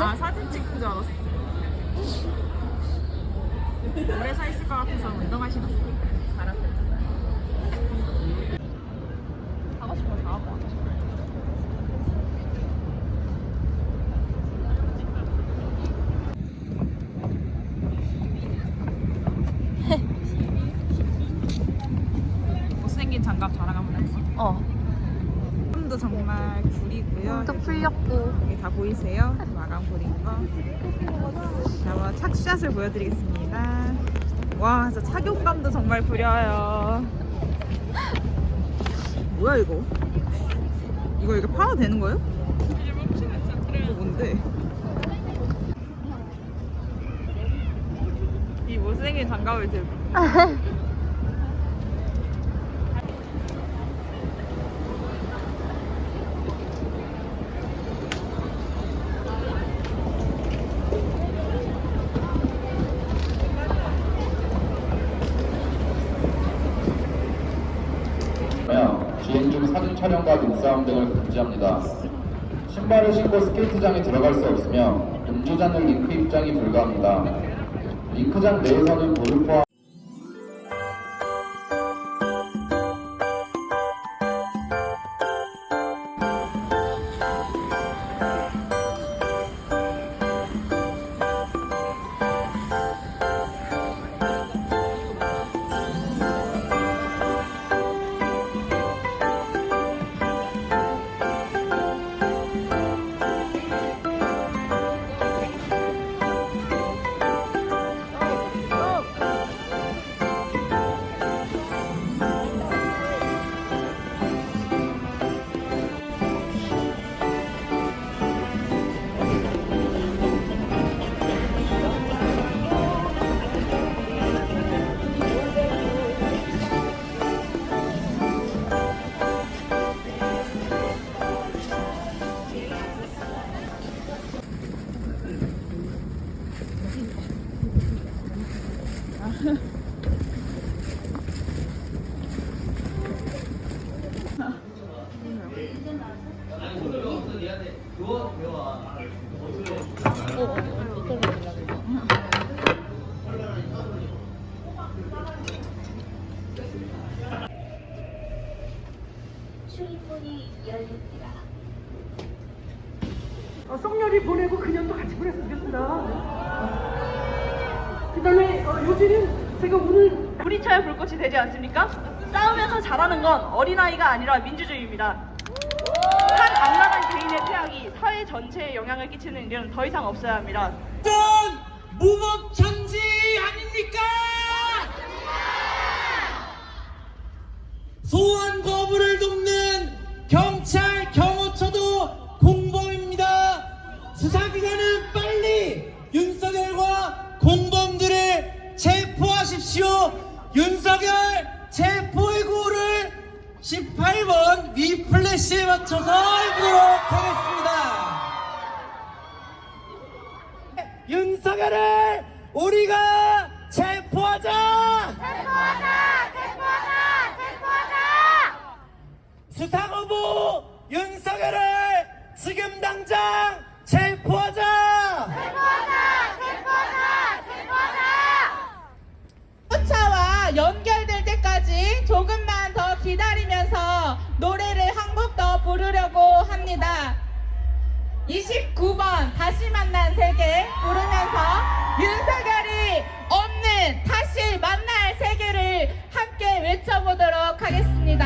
아 사진 찍는 줄 알았어. 오래 서 있을 것 같아서 운동화 신었어. 알았어. 거다 하고 왔어. 못생긴 장갑 자랑합니다. 어. 도 정말 구리고요. 또 풀렸고. 여기 다 보이세요? 마감 부린 거. 자, 한번 착샷을 보여드리겠습니다. 와, 진짜 착용감도 정말 구려요. 뭐야 이거? 이거 이렇게 팔아도 되는 거예요? 이거 뭔데? 이 못생긴 장갑을 들고. 며 주행 중 사진 촬영과 눈싸움 등을 금지합니다. 신발을 신고 스케이트장에 들어갈 수 없으며 음주자는 링크 입장이 불가합니다. 링크장 내에서는 볼을 포함 어, 성렬이 보내고 그년도 같이 보냈으면 좋겠습니다. 그 다음에 어, 요지는 제가 오늘 우리 차에 불꽃이 되지 않습니까? 싸우면서 잘하는 건 어린아이가 아니라 민주주의입니다. 한 악랄한 개인의 퇴학이 사회 전체에 영향을 끼치는 일은 더 이상 없어야 합니다. 전 무법 천지 아닙니까? 소환 거부를 돕는 경찰 경호처도 공범입니다. 수사기관은 빨리 윤석열과 공범들을 체포하십시오. 윤석열 체포의구를 18번 위 플래시에 맞춰서 읽도록 하겠습니다. 윤석열을 우리가 체포하자! 체포하자! 체포하자! 체포하자! 수사거부 윤석열을 지금 당장 체포하자! 연결될 때까지 조금만 더 기다리면서 노래를 한 곡 더 부르려고 합니다. 29번 다시 만난 세계 부르면서 윤석열이 없는 다시 만날 세계를 함께 외쳐보도록 하겠습니다.